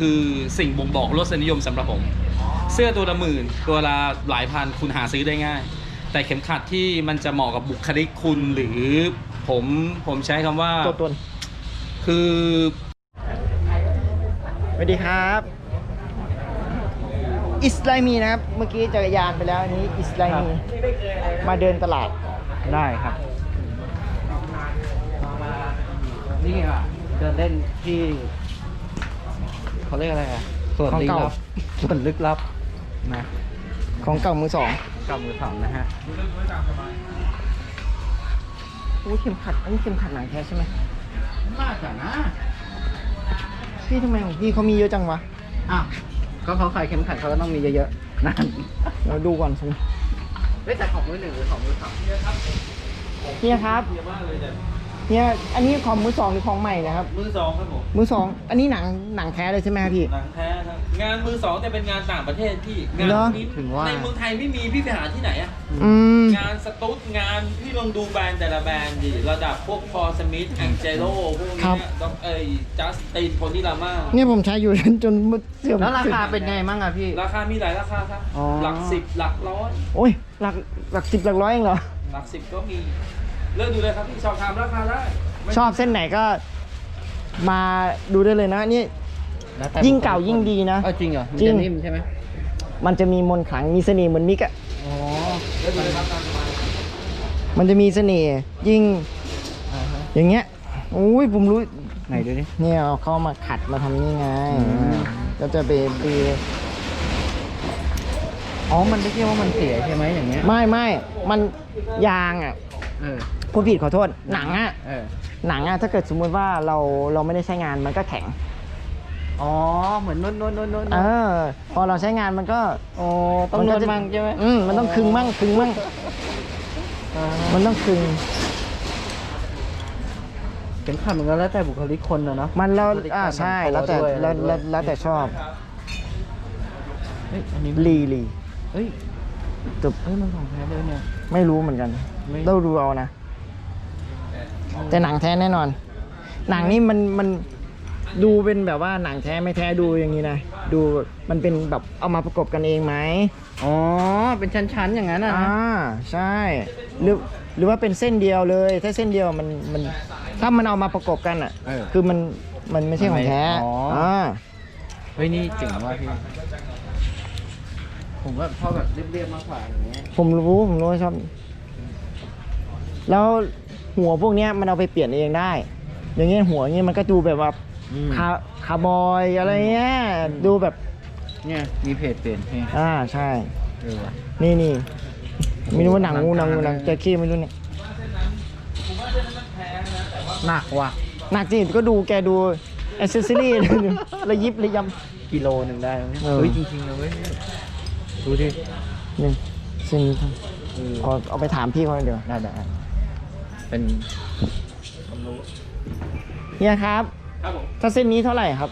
คือสิ่งบ่งบอกรสนิยมสำหรับผม เสื้อตัวละหมื่น ตัวละหลายพันคุณหาซื้อได้ง่าย แต่เข็มขัดที่มันจะเหมาะกับบุคลิกคุณหรือผมผมใช้คำว่าตัวตนคือสวัสดีครับ อิสไลมีนะครับ เมื่อกี้จักรยานไปแล้วอันนี้อิสไลมีมาเดินตลาดได้ครับ นี่อะเดินเล่นที่ เขาเรียกอะไรอะส่วนของลึกเก่า ลับ ส่วนลึกลับนะของเก่ามือสองกับมือสองนะฮะอุ้ยเข็มขัดอันนี้เข็มขัดหนังแท้ใช่ไหมน่าจะนะพี่ทำไมของพี่เขามีเยอะจังวะอ้าวก็เขาขายเข็มขัดเขาก็ต้องมีเยอะๆนั่นเราดูก่อนสิเฮ้ยแต่ของมือหนึ่งหรือของมือสองเฮียครับ เฮียอันนี้ของมือสองหรือของใหม่นะครับ มือสองครับผม มือสองอันนี้หนังหนังแท้เลยใช่ไหมครับพี่ หนังแท้ครับ งานมือสองแต่เป็นงานต่างประเทศพี่ งานเหรอ นี้ถึงว่า ในเมืองไทยไม่มีพี่ไปหาที่ไหนอะอืม งานสตุ๊ดงานพี่ลองดูแบรนด์แต่ละแบรนด์ดิ ระดับพวกพอสมิธแองเจโลพวกครัเนี้บยต้องเอ้ยจัสตินโพนิลาม่า เนี่ยผมใช้อยู่ จนจนเสื่อมแล้วราคาเป็นไงมั่งอะพี่ ราคามีหลายราคาครับ อ๋อ หลักสิบหลักร้อย โอ้ยหลักหลักสิบหลักร้อยเองเหรอ หลักสิบก็มี เลือกดูเลยครับพี่สอบถามราคาได้ไม่ชอบเส้นไหนก็มาดูได้เลยนะนี่ แล้วแต่ยิ่งเก่ายิ่งดีนะเออจริงเหรอมันจริจะงนิ่มใช่ไหมมันจะมีมนต์ขลังมีเสน่ห์เหมือนมิกอะอ๋อเลือกดูเลยครับตามสบายมันจะมีเสน่ห์ยิ่งอ่าฮะอย่างเงี้ยอุ้ยผมรู้ไหนดูดิ เนี่ยเอาเข้ามาขัดมาทำนี่ไงอืม ก็จะเบเบอ๋อ มันไม่ใช่ว่ามันเสียใช่ไหมอย่างเงี้ย ไม่ไม่มันยางอะ เออพูดผิดขอโทษหนังอะเออหนังอะถ้าเกิดสมมุติว่าเราเราไม่ได้ใช้งานมันก็แข็ง อ๋อเหมือนนวดนวดนวดนวดเออ พอเราใช้งานมันก็อ๋อต้องนวดมั่งใช่ไหมอืมมันต้องคึงมั่งคึงมั่งอ่ามันต้องคึงเข็มขัดมันก็แล้วแต่บุคลิกคนนะเนาะมันแล้วพฤติกรรมอ่าใช่ของแล้วแต่ตัวด้วยแล้วอะไรด้วยแล้วแล้วแต่ชอบเฮ้ยอันนี้ลีลีเฮ้ย ตึบเฮ้ยมันของแท้เลยเนี่ย ไม่รู้เหมือนกันไม่ต้องดูเอานะ แต่หนังแท้แน่นอน หนังนี่มันมันดูเป็นแบบว่าหนังแท้ไม่แท้ดูอย่างนี้นะ ดูมันเป็นแบบเอามาประกบกันเองไหมอ๋อ เป็นชั้นๆอย่างนั้นอะอ่านะใช่ หรือหรือว่าเป็นเส้นเดียวเลย ถ้าเส้นเดียวมันมันถ้ามันเอามาประกบกันอะ เออคือมันมันไม่ใช่ของแท้อ๋ออ่ อ่า เฮ้ยนี่เจ๋งว่ะพี่ ผมว่าชอบแบบเรียบๆมากกว่าอย่างเงี้ยผมรู้ผมรู้ว่าชอบ แล้วหัวพวกเนี้ยมันเอาไปเปลี่ยนเองได้ อย่างเงี้ยหัวอย่างเงี้ยมันก็ดูแบบว่าอืม คาคาร์บอยอะไรเงี้ยดูแบบเนี่ยมีเพจเปลี่ยนเพจอ่าใช่ เออว่ะ นี่นี่ไม่รู้ว่าหนังงูหนังงูหนังหนังจระเข้ไม่รู้เนี่ยหนักว่ะ หนักจริงก็ดูแกดูอ c เซสซอรี่ ระยิบระย กิโลหนึ่งได้ไหมเออเฮ้ยจริงๆนะเว้ย ดูดิำนี่เส้นนี้เออขอเอาไปถามพี่เขาเดี๋ยวได้ได้เป็นความรู้เฮียครับ ครับผมถ้าเส้นนี้เท่าไหร่ครับ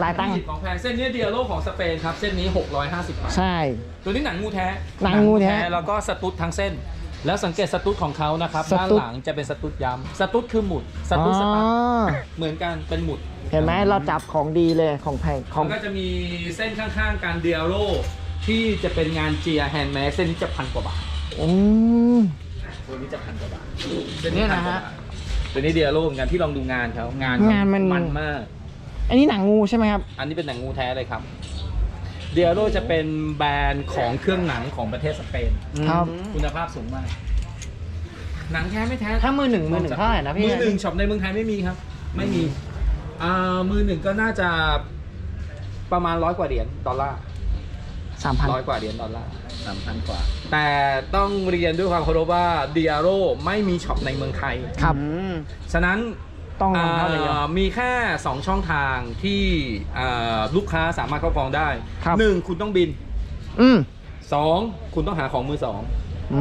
หลายตังค์ของแพงเส้นนี้เดียโลของสเปนครับ เส้นนี้ 650บาทใช่ ตัวนี้หนังงูแท้ หนังงูแท้ แล้วก็สตุ๊ดทั้งเส้น แล้วสังเกตสตุ๊ดของเขานะครับสด้านตุ๊ด หลังจะเป็นสตุ๊ดย้ำสตุ๊ดคือหมุดสตุ๊ดสอ๋ตั๊ดอเหมือนกันเป็นหมุดเห็นไหมเราจับของดีเลยของแพงของ แล้วก็จะมีเส้นข้างๆการเดียโลที่จะเป็นงานเจียแฮนด์แมดเส้นนี้จะพันกว่าบาทอืม ตัวนี้จะพันกว่าบาทเนี่ยนะฮะตัวนี้เดียโลเหมือนกันที่ลองดูงานเขางานงานมัน มันมาก อันนี้หนังงูใช่ไหมครับ อันนี้เป็นหนังงูแท้เลยครับ เดียโลจะเป็นแบรนด์ของเครื่องหนังของประเทศสเปน ครับ คุณภาพสูงมาก หนังแท้ไม่แท้ถ้ามือหนึ่งมือหนึ่งเท่าไหร่นะพี่มือหนึ่งช็อปในเมืองไทยไม่มีครับ ไม่มีอ่ามือหนึ่งก็น่าจะประมาณร้อยกว่าเหรียญดอลลาร์สามพันร้อยกว่าเหรียญดอลลาร์สามพันกว่า แต่ต้องเรียนด้วยความเคารพว่าเดียโรไม่มีช็อปในเมืองไทย ครับอืมฉะนั้น ต้องนำเข้าเลยเหรออ่ามีแค่ 2 ช่องทางที่อ่าลูกค้าสามารถครอบครองได้ ครับหนึ่งคุณต้องบิน อืม 2 คุณต้องหาของมือสอง อื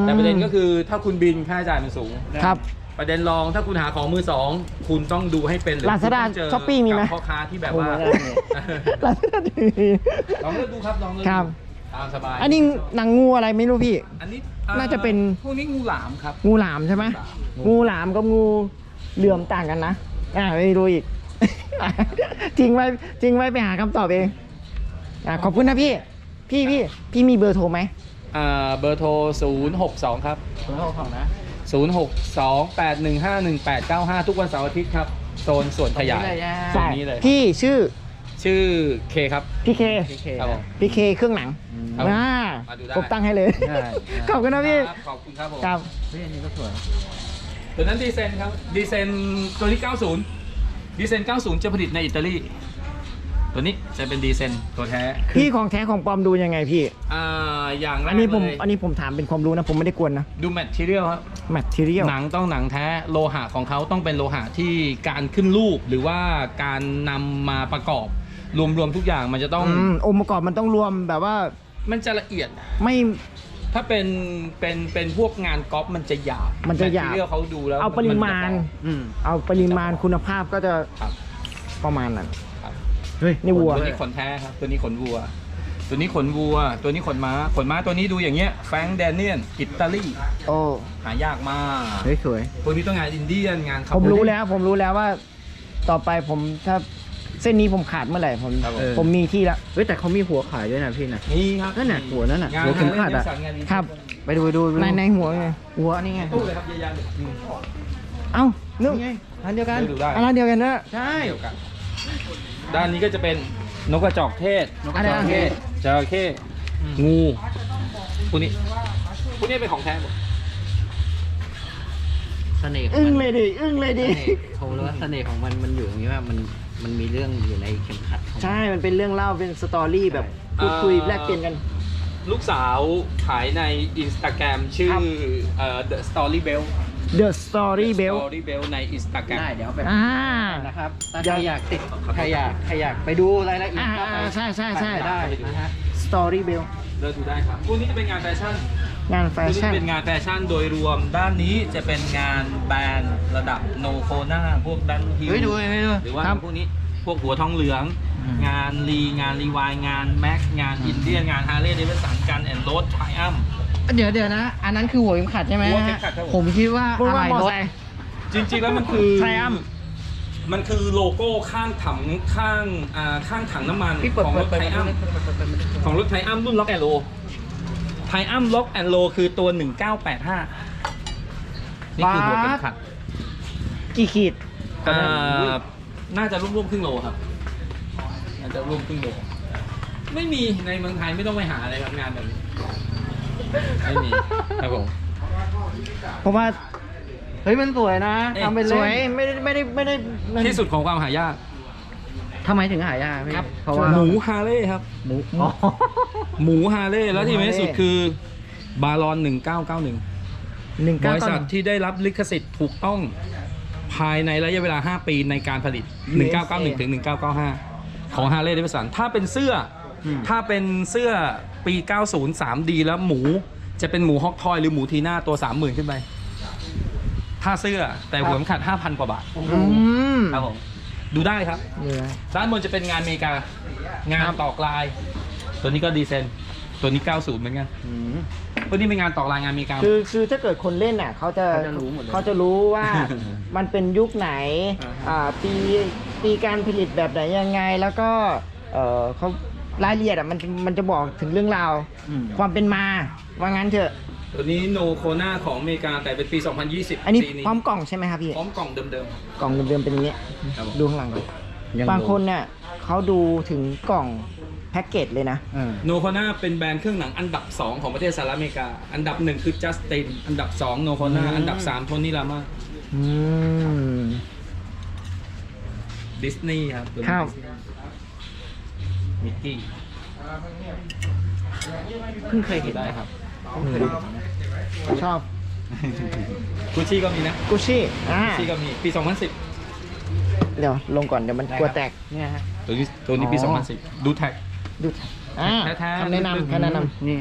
มแต่ประเด็นก็คือถ้าคุณบินค่าใช้จ่ายมันสูง ครับ ประเด็นรองถ้าคุณหาของมือสอง คุณต้องดูให้เป็นหรือ Lazada คุณต้งเจอ Shopee มีไหม กับพ่อค้าที่แบบว่าโอ้ไม่ได้เลยลาซาด้าทีวีลองเลือกดูครับลองเลือกครับตามสบายอันนี้หนังงูอะไรไม่รู้พี่ อันนี้อ่น่าจะเป็น พวกนี้งูหลามครับ งูหลามใช่ไหมหลามงูหลามกับงู เหลื่อมต่างกันนะ อ่าไม่รู้อีกทิ้งไว้ทิ้งไว้ไปหาคำตอบเอง อะขอบคุณนะพี่ พี่พี่พี่มีเบอร์โทรไหมอ่าเบอร์โทร 062 ครับศูนย์หกสองนะ 062815185ทุกวันเสาร์อาทิตย์ครับ โซนส่วนขยาย ตรงนี้เลยนะตรงนี้เลยพี่ชื่อชื่อเคครับ พี่เค พีเคครับผม พี่เคเครื่องหนังครับอ่ามาดูได้ ผมตั้งให้เลยได้ขอบคุณนะพี่ ครับขอบคุณครับผม ครับ เฮ้ยอันนี้ก็สวย ตัวนั้นดีเซนครับดีเซนตัวนี้ 90ดีเซน90 จะผลิตในอิตาลี ตัวนี้จะเป็นดีเซนตัวแท้พี่ของแท้ของปลอมดูยังไงพี่ อ่าอย่างแรกอันนี้ผมเลยอันนี้ผมถามเป็นความรู้นะผมไม่ได้กวนนะดูแมทเทียลครับ แมทเทียลหนังต้องหนังแท้โลหะของเขาต้องเป็นโลหะที่การขึ้นรูปหรือว่าการนำมาประกอบ รวมๆทุกอย่างมันจะต้องอืมองค์ประกอบมันต้องรวมแบบว่ามันจะละเอียด ไม่ ถ้าเป็นเป็นเป็นพวกงานก๊อปมันจะหยาบมันจะหยาบแมทเทียลเขาดูแล้วเอาปริมาณ นจะอืม เอาปริมาณคุณภาพก็จะครับ ประมาณนั้น ครับ เฮ้ยนี่วัว ตัวนี้ขนแท้ครับ ตัวนี้ขนวัว ตัวนี้ขนวัว ตัวนี้ขนม้า ขนม้าตัวนี้ดูอย่างเงี้ย แฟรงค์แดเนียน อิตาลี โอ้หายากมากเฮ้ยสวยตัวนี้ต้องงานอินเดียน งานผมรู้แล้ว ผมรู้แล้วว่า ต่อไปผมถ้า เส้นนี้ผมขาดเมื่อไหร่ผมครับผมเออผมมีที่แล้วเฮ้ยแต่เขามีหัวขายด้วยนะพี่นะนี่ครับนั่นน่ะหัวนั่นน่ะงานหัวเข็มขัดอะงานครับ ไปดูไปดูดูในในหัวไงหัวนี่ไง ตู้เลยครับใหญ่ๆเลยเอ้านึกนี่ไงอันเดียวกันดูได้อะไรเดียวกันนะ ใช่เดียวกัน ด้านนี้ก็จะเป็นนกกระจอกเทศนกกระจอกเทศ จระเข้งูพวกนี้พวกนี้เป็นของแท้หมดเสน่ห์ของอึ้งมันเลยดิอึ้งเลยเสดิน่ห์ผมรู้ว่าเสน่ห์ของมันมันอยู่ตรงนี้ว่ามัน มันมีเรื่องอยู่ในเข็มขัดของมันใช่ มันเป็นเรื่องเล่าเป็นสตอรี่แบบพูดคุยแลกเปลี่ยนกัน ลูกสาวขายในอินสตาแกรมชื่อครับเอ่อ The Story Bell The Story Bell Story Bell ในอินสตาแกรมได้เดี๋ยวไปอ่า นะครับถ้าใครอยากติดใครอยากใครอยากไปดูรายละเอียดอ่าก็ไปใช่ใช่ใช่ไปได้นะฮะ Story Bell เดินดูได้ครับพวกนี้จะเป็นงานแฟชั่น งานแฟพวกนี้ชั่น เป็นงานแฟชั่นโดยรวมด้านนี้จะเป็นงานแบรนด์ระดับโนโคนาพวกดันฮิลเฮ้ยดูเฮ้ยดูหรือว่าครับ พวกนี้พวกหัวทองเหลือง อืม งานรีงานรีวายงานแม็กงานอินเดียงานฮาร์เลย์เดวิสันกันแอนด์โรดไทอัม เดี๋ยวเดี๋ยวนะ อันนั้นคือหัวเข็มขัดใช่ไหมหัวเข็มขัดครับผม ผมคิดว่าพูดอะว่าไรมอรถ ไซค์ จริงๆแล้วมันคือ Triumph มันคือโลโก้ข้างถังข้างอ่าข้างถังน้ำมันพี่เปิดของเปิรดถเปิดไทอัมเปิดเปิดเปิดเปิดเปิดของรถไทอัมรุ่นล็อกแอนโล ไทอัมล็อกแอนโลคือตัว 1985 นี่คือหัวเข็มขัดกี่ขีดอ่าน่าจะร่วมๆครึ่งโลครับน่าจะร่วมครึ่งโล ไม่มีในเมืองไทยไม่ต้องไปหาอะไรครับงานแบบนี้ ไม่มีครับผมเพราะว่า เฮ้ยมันสวยนะเอ๊ะ ทำเป็นสเล่วยนไม่ได้ไม่ได้ไม่ได้มันที่สุดของความหายากทำไมถึงหายากพี่ครับเพราะว่าหมูฮาเล่ครับ หมูอ๋อ หมูฮาเล่แล้วที่หมูไม่ฮาเล่ที่สุดคือบารอน1991 หนึ่งบเก้าริเก้าษัทที่ได้รับลิขสิทธิ์ถูกต้องภายในระยะเวลา 5 ปีในการผลิต 1991ถึง1995 ของฮาร์เลย์เดวิสันถ้าเป็นเสื้ออมถ้าเป็นเสื้อปี 90 3D แล้วหมูจะเป็นหมูฮอกทอยหรือหมูทีน่าตัว 30,000 ขึ้นไป ถ้าเสื้อแต่หัวเข็มขัด 5,000 กว่าบาทอืมครับผมดูได้ครับ นี่นะ ด้านบนจะเป็นงานอเมริกางานต่อกลาย ตัวนี้ก็ดีเซนตัวนี้ 90 เหมือนกันอืมตัวนี้เป็นงานต่อกลายงานอเมริกาคือคือถ้าเกิดคนเล่นอะเขาจะเขาจะรู้หมดเลยเขาจะรู้ว่า มันเป็นยุคไหนอ่าฮะ อ่าปีปีการผลิตแบบไหนยังไง แล้วก็เออเขารายละเอียดอะมันมันจะบอกถึงเรื่องราว อืม ความเป็นมาว่างั้นเถอะ ตัวนี้โนโคนาของอเมริกาแต่เป็นปี 2020อันนี้ปีพร้อมกล่องใช่ไหมครับพี่ พร้อมกล่องเดิม กล่องเดิมๆเป็นอย่างเงี้ยครับผม ดูข้างหลังก่อนยังบางคนเนี่ยเขาดูถึงกล่อง แพ็กเกจเลยนะเออๆโนโคนาเป็นแบรนด์เครื่องหนังอันดับ 2 ของประเทศสหรัฐอเมริกา อันดับ 1 คือจัสติน อันดับ 2 โนโคนาอืม อันดับ 3 โทนี่รามาอืม ดิสนีย์ครับครับ มิกกี้เพิ่งเคยเห็นได้ครับชอบกุชชี่ก็มีนะกุชชี่อ่ากุชชี่ก็มี ปี 2010 เดี๋ยวลงก่อนเดี๋ยวมันกลัวแตกเนี่ยฮะ ตัวนี้ตัวนี้ปี อ๋อ 2010 ดูแท็ก ดูอ่าแท้ๆคำแนะลึกๆ นำคำแนะนนี่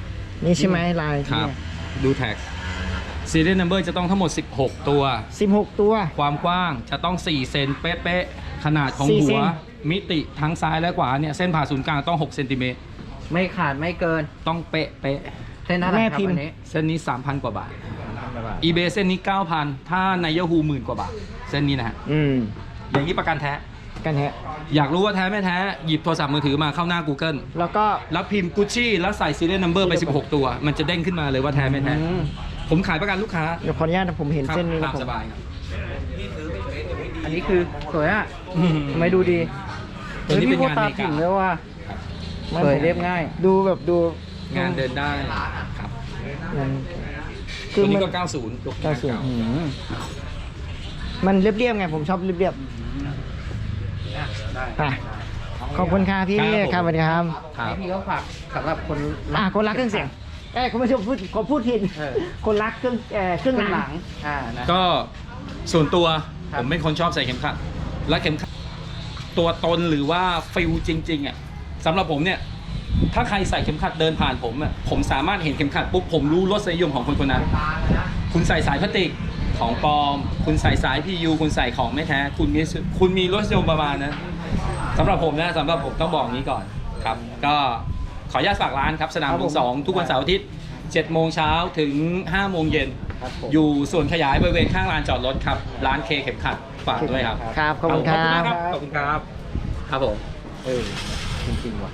ำนี่ใช่ไหมลายครับ ดูแท็กซีเรียลนัมเบอร์จะต้องทั้งหมด 16 ตัว สิบหกตัว ความกว้างจะต้อง 4 เซนเป๊ะๆ ขนาดของ4หัเซว น มิติทั้งซ้ายและขวาเนี่ย เส้นผ่าศูนย์กลางต้อง 6 เซนติเมตร ไม่ขาดไม่เกิน ต้องเป๊ะเป๊ะเส้นเท่าไหร่ครับอันนี้ๆ เส้นนี้ 3,000 กว่าบาท eBay เส้นนี้ 9,000 ถ้าใน Yahoo หมื่นกว่าบาท เส้นนี้นะฮะ อืม อย่างนี้ประกันแท้ กันแท้อยากรู้ว่าแท้ไม่แท้ หยิบโทรศัพท์มือถือมาเข้าหน้า Google แล้วก็แล้วพิมพ์กุชชี่แล้วใส่ serial number ไป 16 ตัว มันจะเด้งขึ้นมาเลยว่าแท้ไม่แท้ อืมผมขายประกันลูกค้าเดี๋ยวขออนุญาตนะผมเห็นครับเส้นนี้ตานะมผมสบายครับอันนี้คือสวยอะอืมไม่ดูดีตัวนี้เป็นฮ้ยงานพี่โคตรตาเมกาถึงเลยว่ะครับมันสวยเรียบง่าย ดูแบบดูงานเดินได้ครับมันตัวนี้มันก็ 90ตัวเก้าสิบอืมมันเรียบๆไงผมชอบเรียบได้ๆ ไปขอบคุณค่ะพี่ครับสวัสดีครับครับนี่พี่เขาฝากสำหรับคนอะคนรักเครื่องเสียงเอ้ยคุณผู้ชมพูดขอพูดผิดเออคนรักเครื่องเอ่อเครื่องเครื่องหหนัลังงอ่านะ ก็ส่วนตัวครับ ผมเป็นคนชอบใส่เข็มขัด และเข็มขัดตัวตนหรือว่าฟิลจริงๆอะสำหรับผมเนี่ยถ้าใครใส่เข็มขัดเดินผ่านผมอะผมสามารถเห็นเข็มขัดปุ๊บผมรู้รสนิยมของคนคนนั้น คุณใส่สายพลาสติกของปลอม คุณใส่สายพียูคุณใส่ของไม่แท้ คุณมีคุณมีรสนิยมประมาณนั้น สำหรับผมนะสำหรับผมต้องบอกนี้ก่อนครับ ก็ขออนุญาตฝากร้านครับสนามครับหลผวมงสองทุกวันเสาร์อาทิตย์7โมงเช้าถึง5โมงเย็น ครับผม อยู่ส่วนขยายบริเวณข้างลานจอดรถครับ ร้านเคเข็มขัดฝากด้วยครับครับขอบคุณครัขอบคุณมากบครับ ขอบคุณครับ ครับผม เออจริงๆว่ะ